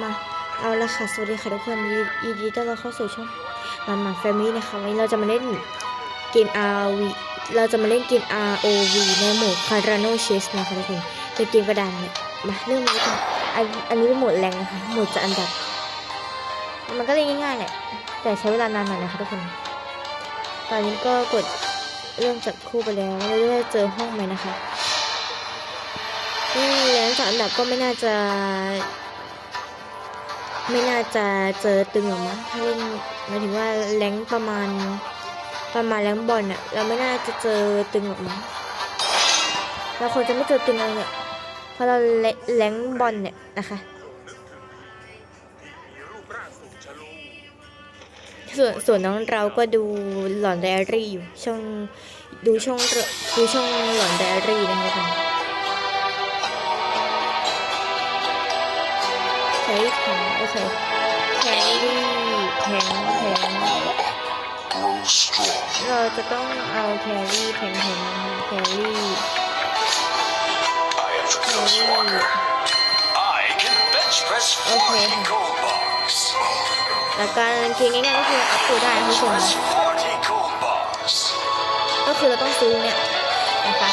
มาเอาละค่ะ สวัสดีค่ะทุกคนยินดีต้อนรับเข้าสู่ช่องมามาแฟมิลี่นะคะวันนี้เราจะมาเล่นเกม RV เราจะมาเล่นเกม ROV ในโหมด Carano Chase นะคะทุกคนเป็นเกมกระดานเนี่ยมาเริ่มเลยค่ะอันอันนี้เป็นโหมดแรงนะคะโหมดจะอันดับ มันก็เล่นง่ายๆแหละแต่ใช้เวลานานหน่อยนะคะทุกคน ตอนนี้ก็กดเริ่มจับคู่ไปแล้วแล้วก็เจอห้องใหมนะคะนี่แล้วจากอันดับก็ไม่น่าจะ ไม่น่าจะเจอตึงหรอกมั้งถ้าเล่นหมายถึงว่าแรงประมาณ ประมาณแรงบอลอะเราไม่น่าจะเจอตึงหรอกมั้งเราควรจะไม่เจอตึงอะไรเนี่ยเพราะเราแรงบอลเนี่ยนะคะส่วนส่วนน้องเราก็ดูหลอนไดอารี่อยู่ช่องดูช่องดูช่องหลอนไดอารี่นะคะ ช้แทงโอเคแทงรี่แทงแทงเราจะต้องเอาแครี่แทงแทงแครี่ I am แค the Ghost รี่ Walker. I can bench press Okay. 40 gold bars. แล้วการเพียงง่ายๆก็คืออัพตัวได้ทุกคนก็คือเราต้องซื้อเนี่ยนะคะ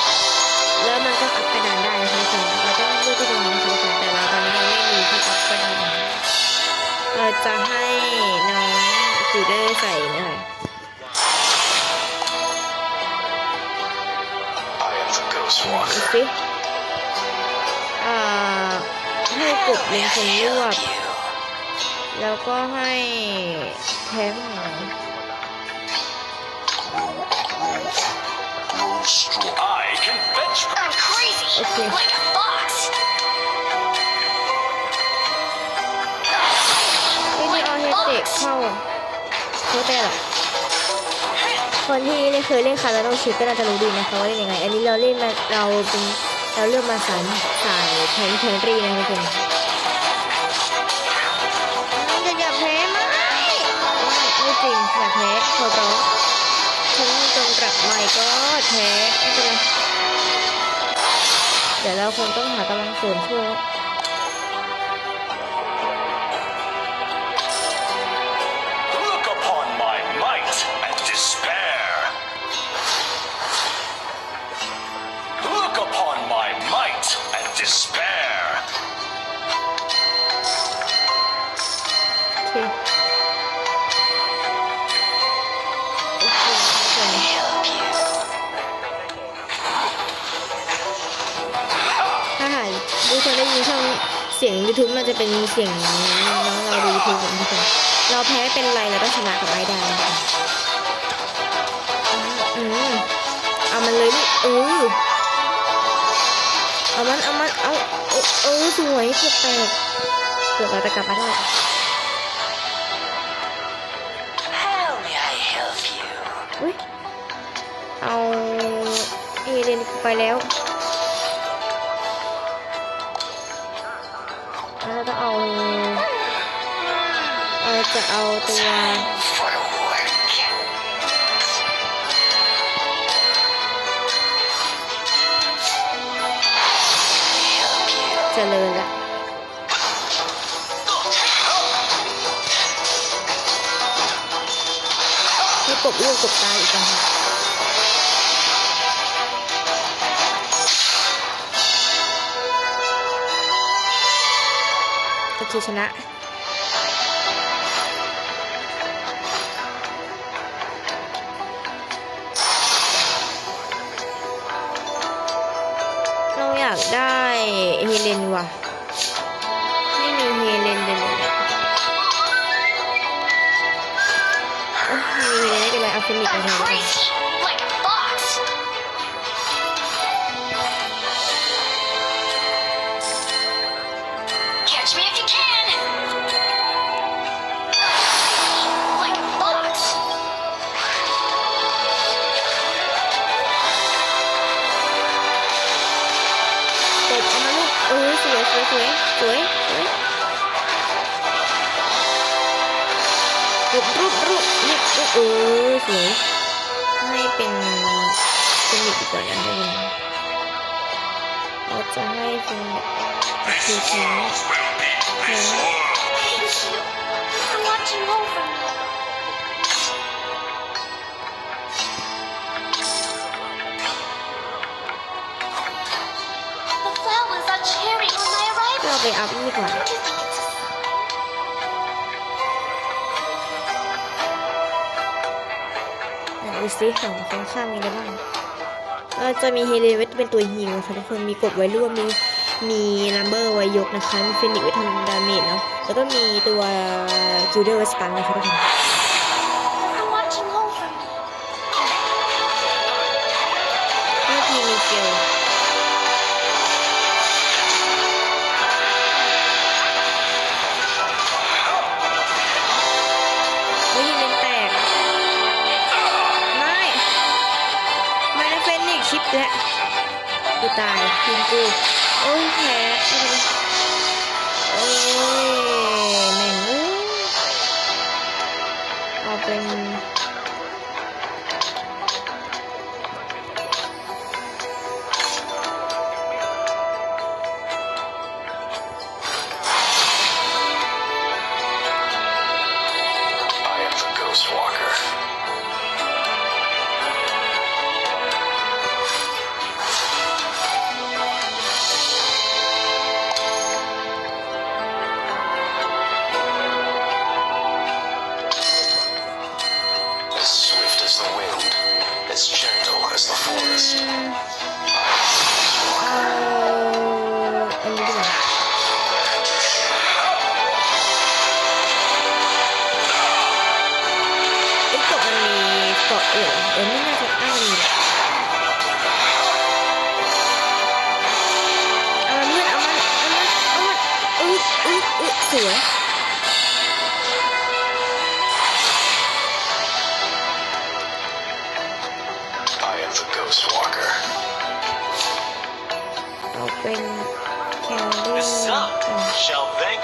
ก็อัพกระดานได้นะคะทุกคนเราต้องเลือกที่ตรงนี้นะคะทุกคนแต่เราตอนนี้เราไม่มีที่อัพกระดานเราจะให้น้องจูเดอร์ใส่นะคะ I am the Ghost ดู Walker. สิอ่าให้กบเป็นคนรวบแล้วก็ให้แทงหาง Grow strong. I can bench press. I'm crazy, Okay. like a fox. ไม่ได้เอาเฮเตะเข้าเขาแต่หรอกคนที่ไม่เคยเล่นคาราโนชิก็น่าจะรู้ดีนะคะว่าเล่นยังไง อันนี้เราเล่นมาเราเป็นเราเลือกมาสายสายแทงแทงรีนะทุกคนจะอย่าแพ้ไหมไม่จริงอย่าแพ้ขอร้อง ฉันจงกลับใหม่ก็แพ้ไม่เป็นไรเดี๋ยวเราคงต้องหากำลังเสริมช่วย เสียง YouTube มันจะเป็นเสียงน้องเราดู YouTube ของทุกคนเราแพ้เป็นไรเราต้องชนะกับไอ้ด้นะคะอืมเอามันเลยลูกเออเอามันเอามันเอาเออสวยเกือบแตกเกือบเราจะกลับมาได้เอาเอเลนไปแล้ว จะเอาตัว For work. เจริญละให้กบเลูกกบตายอีกต่างหากโอเคชนะ เฮเลนว่ะ ไม่มีเฮเลนเลยโอ้ยมีเฮเลนไม่เป็นไรเอาฟินิกมาแทน สวยสวยสวยรูปรูปรูปนี่เออสวยให้เป็นฟินิกอีกก่อนนะทุกคนเราจะให้เป็นทีแทง world will be แท ไปอัพนี่ก่อนดูซิของของข้างมีอะไรบ้างก็จะมีเฮเลเวตเป็นตัวฮิวค่ะทุกคนมีกดไว้ร่วมมีมีลัมเบอร์ไว้ยกนะคะมีเฟนิกไว้ทำดาเมจเนาะแล้วก็มีตัวกิลเดอร์ไว้สตันนะคะทุกคน Thank you.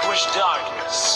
vanquish darkness.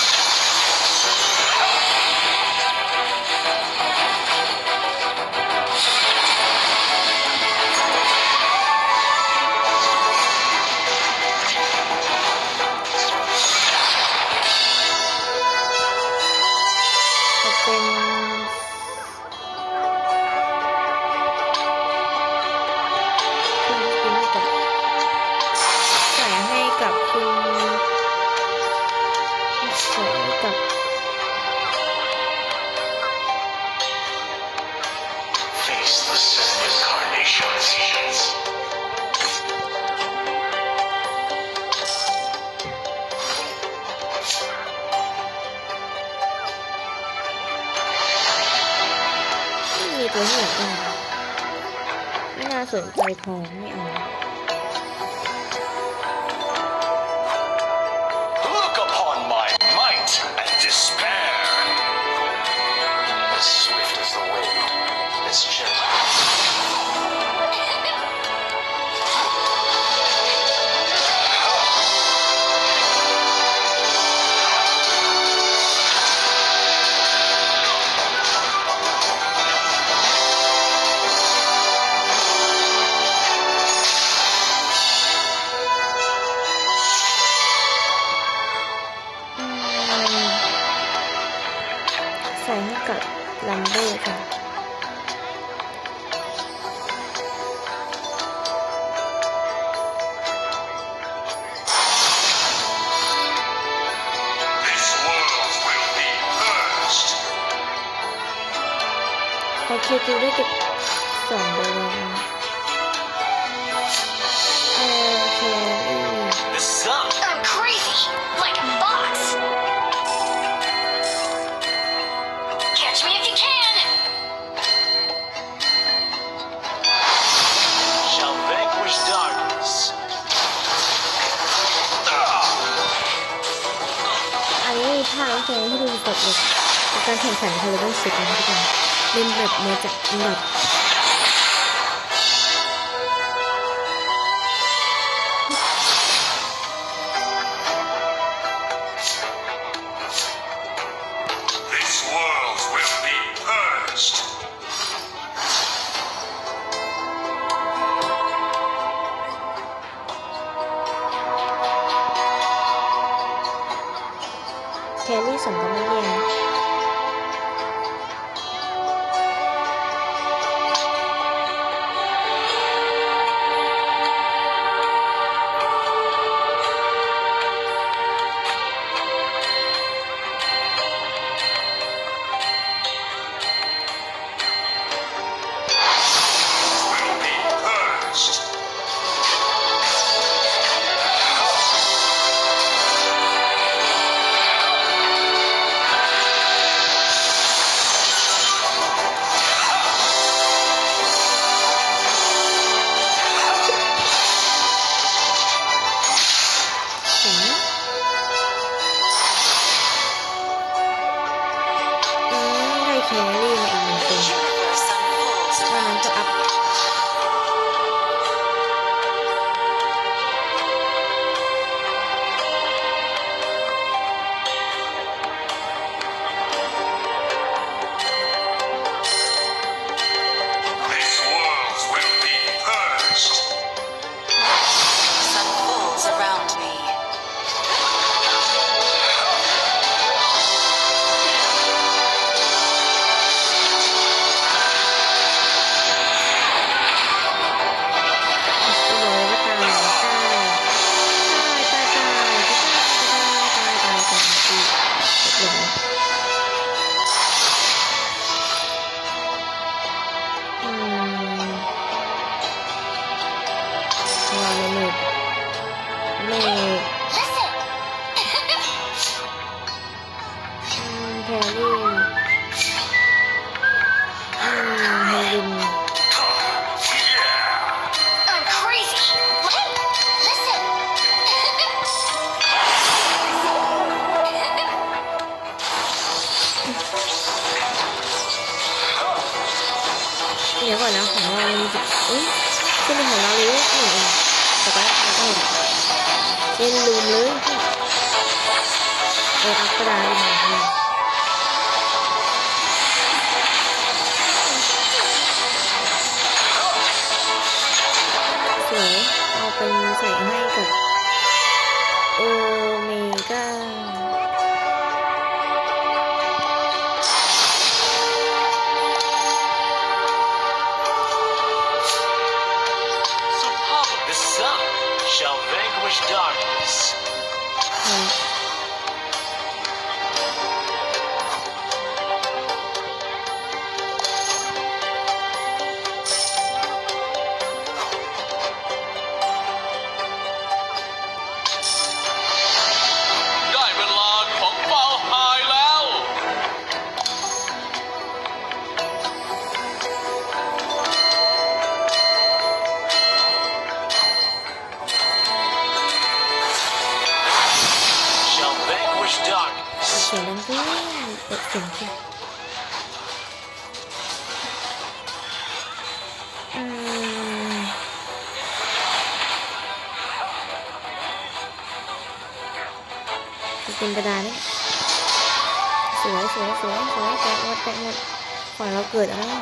สนใจทองไม่เอา พอคิวคิวได้เก็บสองไปแล้วนะโอเค The sun I'm crazy, like a box. Catch me if you can. shall vanquish darkness. อันนี้มีภาพแสดงให้ดูสดเลยการแข่งขันคาร์ลชิพนะทุกคน เป็นแบบมาจากอันดับ สวยเอาเป็นใส่ให้กับโอเมก้า The sun shall vanquish darkness. สียงดังเกินเปิดเสียงขึ้นอืมจะเป็นกระดานนี่สวยสวยสวยสวยแตกหมดแตกหมดฝั่งเราเกิดอะไร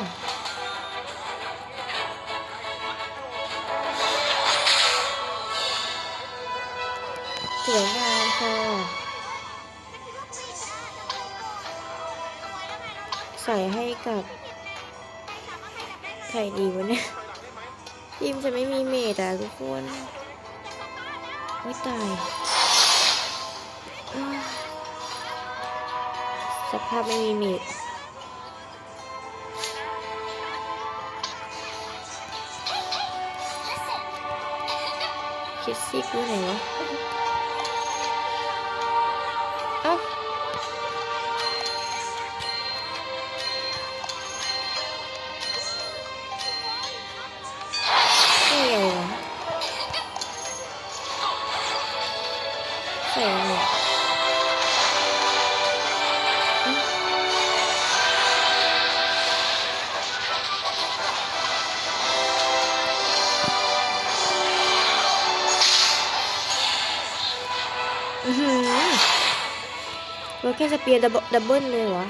สวยงามค่ะ ส่ให้กับใครดีวะเนี่ยทีมจะไม่มีเมดอะทุกคนไม่ตาย สภาพไม่มีเมดคิดซี่กูไหนวะ สเปียร์ดับเบิลดับเบิลเลยวะ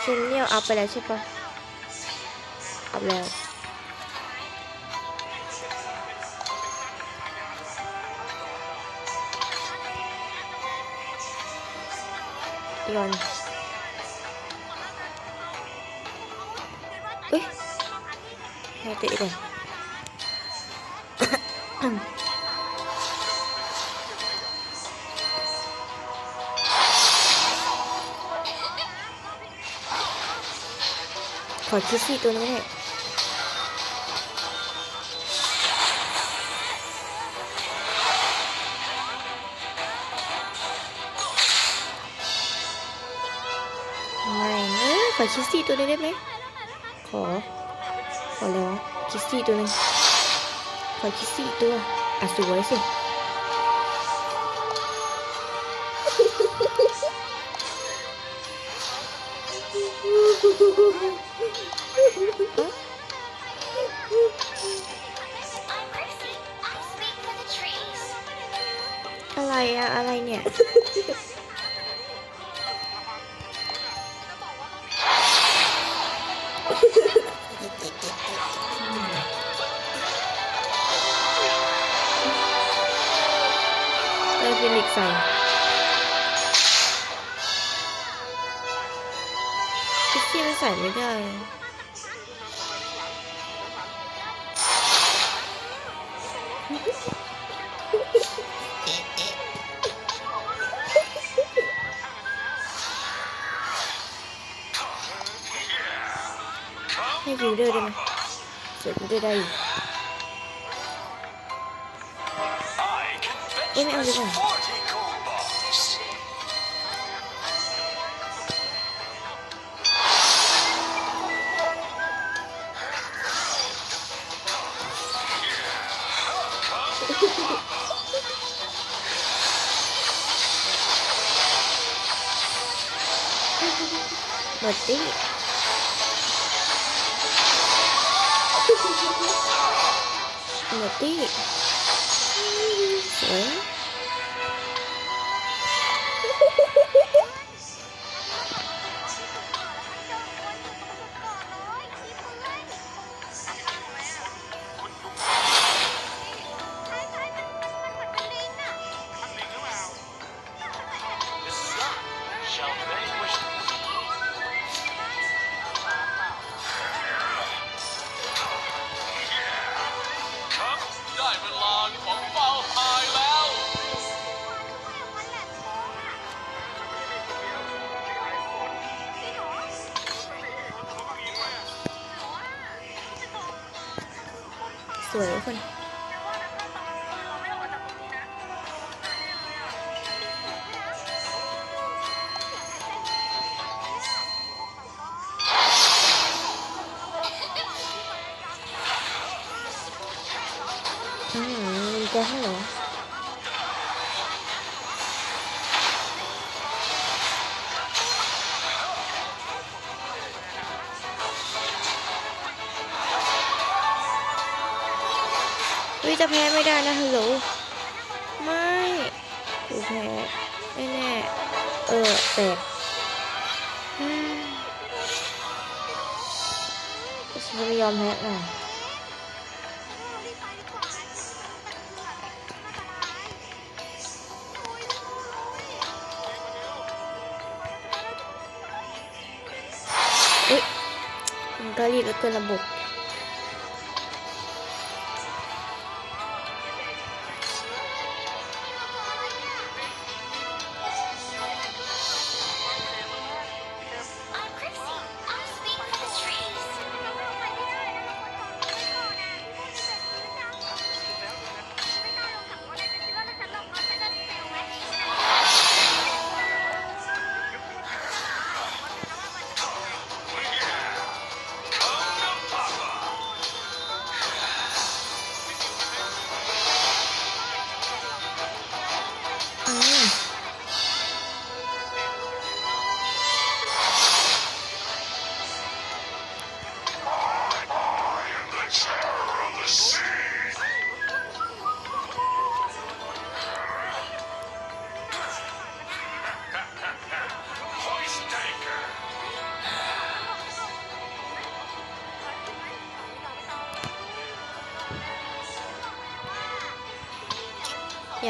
เซนเนียลอัพไปแล้วใช่ปะอัพแล้วยอน ให้เตะก่อนขอคิดสี่ตัวนี้หน่อยไม่เอ้ยขอคิดสี่ตัวนี้ได้ไหมขอ ขอแล้วคิดสี่ตัวหนึงขอคิดสี่ตัวอะสวยสิ I'm Chrissy. I speak for the trees. อะไรอะอะไรเนี่ยเลย ส่ไม่ได้ให้ยิวเดอร์ได้ไหมสวยยิวเดอร์ได้อยู่ I can bench Wait, wait, press wait, wait. 40 สวยทุกคน ฮัลโหล ไม่กูแพ้แน่ๆเออแตกฉันจะไม่ยอมแพ้หน่อยเอ๊ะมันก็รีบแล้วกินระบบ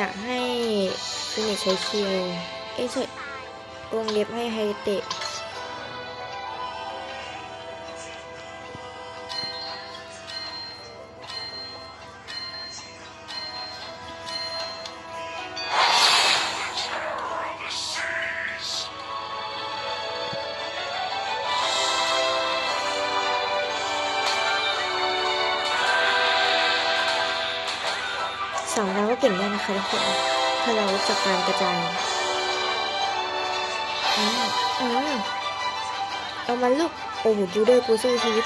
ากให้ฟินิชใช้คิวเอ้ยใช่วงเล็บให้ไฮเตะ สองเราก็เก่งได้นะคะทุกคน ถ้าเรารู้จักการกระจายอืมอืมเอามันลูก โอ้โหดูเดอร์กูสู้ชีวิต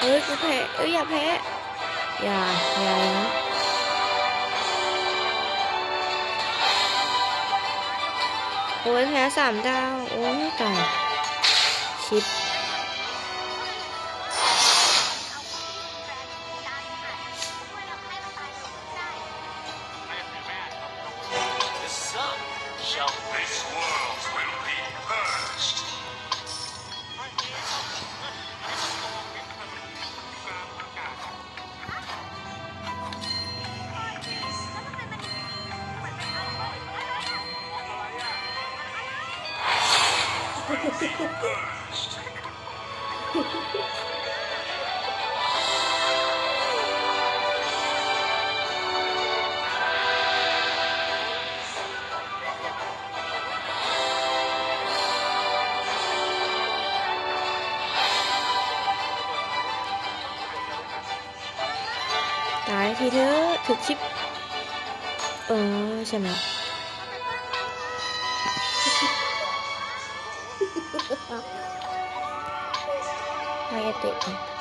เอ้ยกูแพ้เอ้ยอย่าแพ้ อย่าอย่านะโอ้ยแพ้สามดาว โอ้ยตายชิป เถอะถูกชิป เออชนะให้เตะ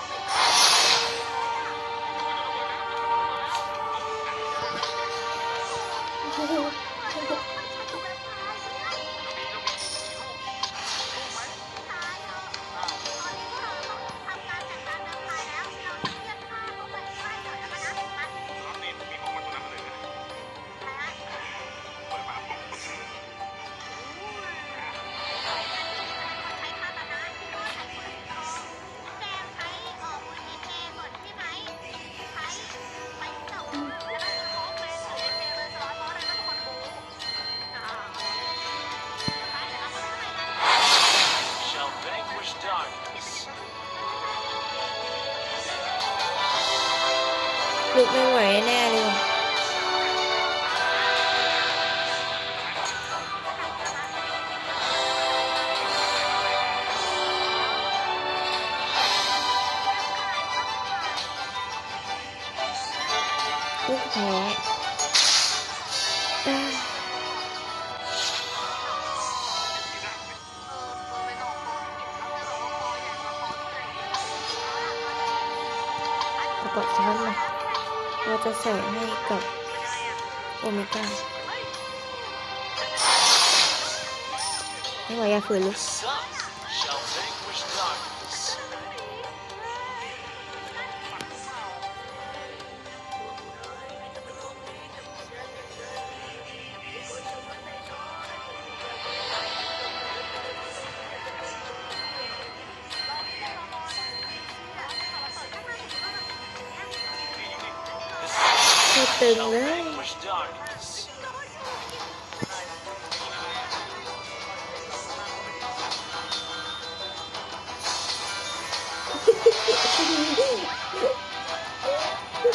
ไม่ไหว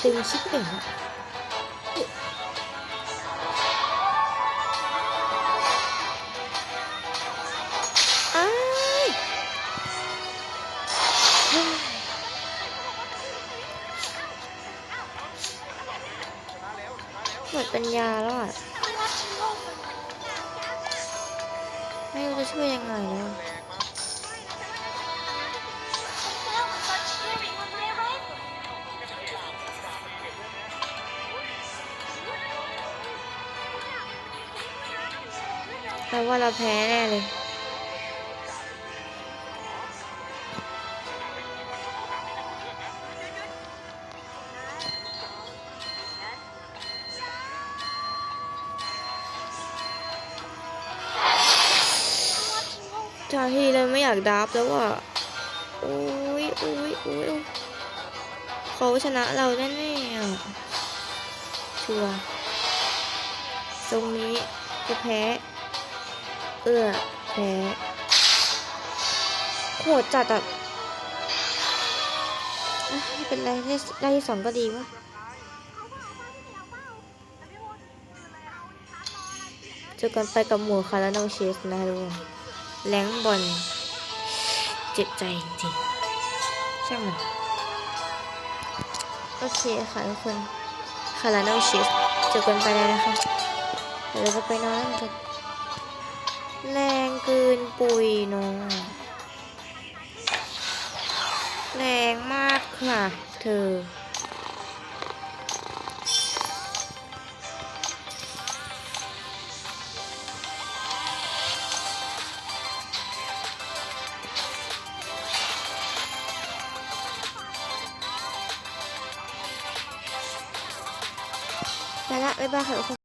ตึงชิบเป่งอะอ้ายเฮ้ยหมดปัญญาแล้วอะ ไม่รู้จะช่วยยังไงแล้ว แปลว่าเราแพ้แน่เลยจากที่เราไม่อยากดับแล้วอะโอ้ยโอ้ยโอ้ยเขาชนะเราแน่ๆอะชัวร์ตรงนี้กูแพ้ เอื้อแพ้โหดจัดอะเอ้ยไม่เป็นไรได้ได้ที่สองก็ดีวะเจอกันไปกับหมูคาราโนเชสนะทุกคนแรงบอลเจ็บใจจริงๆช่างมัน โอเคค่ะทุกคนคาราโนเชสเจอกันไปแล้วนะคะ เดี๋ยวเราไปนอนกัน แรงเกินปุยเนองแรงมากค่ะ เธอ ไปละบ๊ายบายค่ะทุกคน